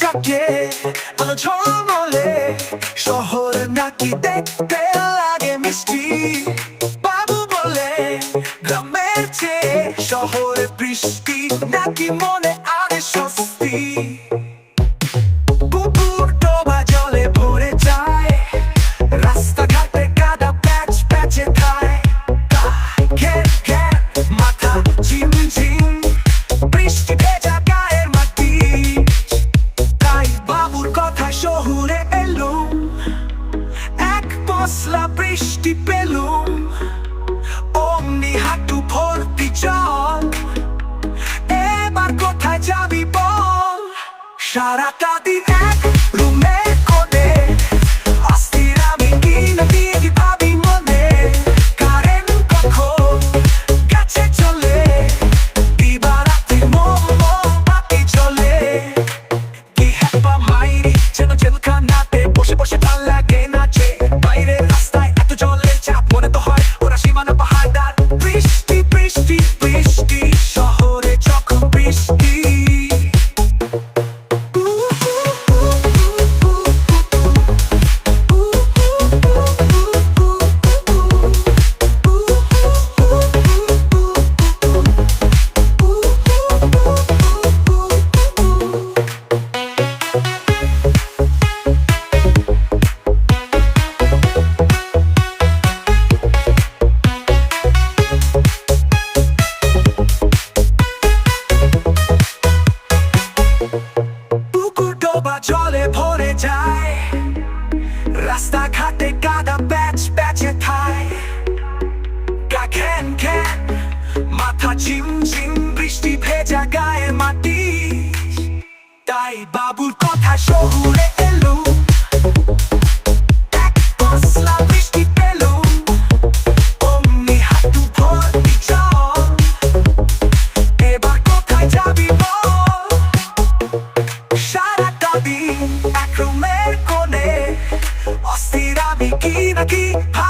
চাকে ঝলমলে শহর নাকি মিষ্টি। বাবু বলে গ্রামের চেয়ে বৃষ্টি নাকি মনে আরে পশলা বৃষ্টি পেলুম অমনি হাঁটু ভর্তি জল। এবার কোথায় যাবি বল? সারাটা দিন এক জলে ভরে যায়। রাস্তাঘাটে কাদা প্যাচ প্যাচে খায় গা ঘ্যান, মাথা ঝিম ঝিম, বৃষ্টি ভেজা গায়ে মাটি। তাই বাবুর কথা শহুরে aquí.